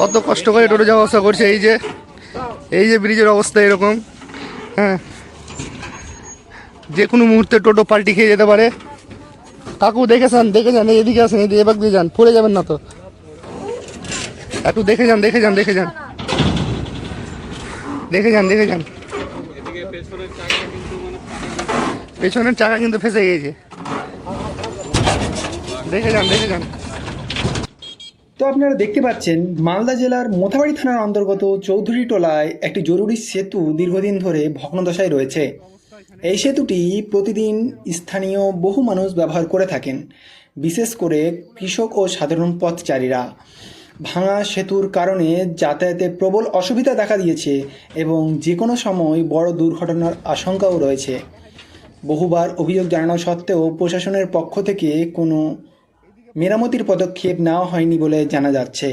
কত কষ্ট করে টোটো যাওয়া আসা করছে, এই যে এই যে ব্রিজের অবস্থা এরকম হ্যাঁ। যে কোনো মুহূর্তে টোটো পাল্টি খেয়ে যেতে পারে। কাকু, দেখে যান দেখে যান এদিকে আসেন এদিকে এবার দিয়ে যান, পড়ে যাবেন না তো। একটু দেখে যান দেখে যান দেখে যান। দেখে যান দেখে যান। পেছনের চাকা কিন্তু ফেসে গিয়েছে। দেখে যান দেখে যান। তো আপনারা দেখতে পাচ্ছেন, মালদা জেলার মোথাবাড়ি থানার অন্তর্গত চৌধুরী টোলায় একটি জরুরি সেতু দীর্ঘদিন ধরে ভগ্নদশায় রয়েছে। এই সেতুটি প্রতিদিন স্থানীয় বহু মানুষ ব্যবহার করে থাকেন, বিশেষ করে কৃষক ও সাধারণ পথচারীরা। ভাঙা সেতুর কারণে যাতায়াতে প্রবল অসুবিধা দেখা দিয়েছে এবং যে কোনো সময় বড় দুর্ঘটনার আশঙ্কাও রয়েছে। বহুবার অভিযোগ জানানো সত্ত্বেও প্রশাসনের পক্ষ থেকে কোনো মেরামতির পদক্ষেপ নেওয়া হয়নি বলে জানা যাচ্ছে।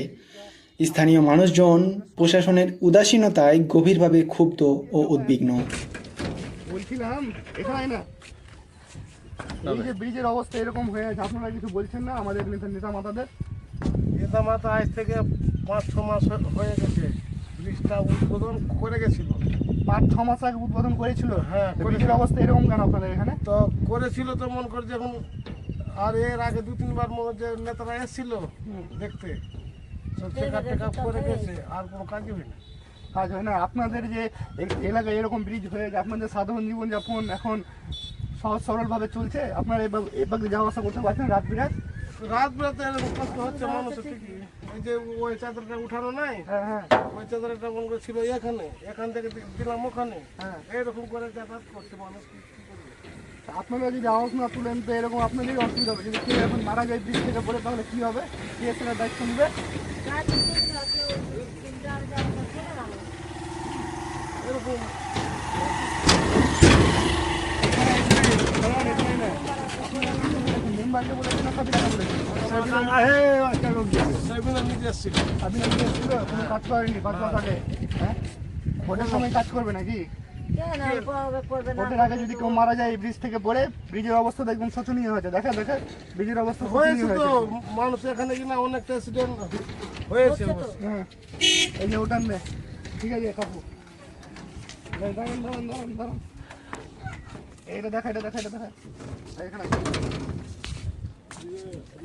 স্থানীয় মানুষজন প্রশাসনের উদাসীনতায় গভীরভাবে ক্ষুব্ধ ও উদ্বিগ্ন। বলছিলাম এখানে না এই যে ব্রিজের অবস্থা এরকম হয়ে আছে আপনারা কিছু বলছেন না আমাদের নেতা নেতা মাতাদের? নেতা মাতা আজ থেকে পাঁচ ছ মাস হয়ে গেছে ব্রিজটা উদ্বোধন করে গেছিল। পাঁচ ছ মাস আগে উদ্বোধন করেছিল? হ্যাঁ, তো ব্রিজের অবস্থা এরকম কেন আপনাদের এখানে? তো করেছিল তো মন করে যখন আর এর আগে দু তিনবার মনে হচ্ছে নেতারা এসেছিল দেখতে। সব চেক আপ করে গেছে আর কোনো কাজই হয় না। কাজ হয় না। আপনাদের যে এলাকায় এরকম ব্রিজ হয়ে যায় আপনাদের সাধারণ জীবনযাপন এখন সহজ সরলভাবে চলছে? আপনারা এবার যাওয়া আসা করতে পারছেন রাত বিরাত? রাত বেলাতে এরকম কষ্ট হচ্ছে মানুষের ঠিকই। এই যে ওই চাদরটা উঠানো নাই হ্যাঁ হ্যাঁ। ওই চাদরটা মনে করে ছিল এখানে। এখান থেকে দিলাম ওখানে। হ্যাঁ। এইরকম করে যাতায়াত করছে মানুষ। আপনারা যদি আওয়াজ না তুলেন তো এরকম আপনাদেরই অসুবিধা হবে। যদি কেউ এখন মারা যায় ব্রিজ থেকে পড়ে তাহলে কি হবে? কে সেটার দায়িত্ব নেবে। এরকম। মেম্বারকে বলেছেন না সাবিনাকে বলেছেন কোনো কাজ করেনি পাঁচ মাস আগে হ্যাঁ? ভোটের সময় কাজ করবে নাকি? ভোটের আগে যদি কেউ মারা যায় এই ব্রিজ থেকে পড়ে ব্রিজের অবস্থা দেখবেন শোচনীয় হয়েছে। দেখা দেখা ব্রিজের অবস্থা হয়েছে তো মানুষ এখানে কিনা অনেকটা অ্যাক্সিডেন্ট হয়েছে। হ্যাঁ। এই যে ওটান নে। ঠিক আছে কাকু। দাঁড়ান দাঁড়ান দাঁড়ান দাঁড়ান। এইটা দেখা এটা দেখা এটা দেখা। এখানে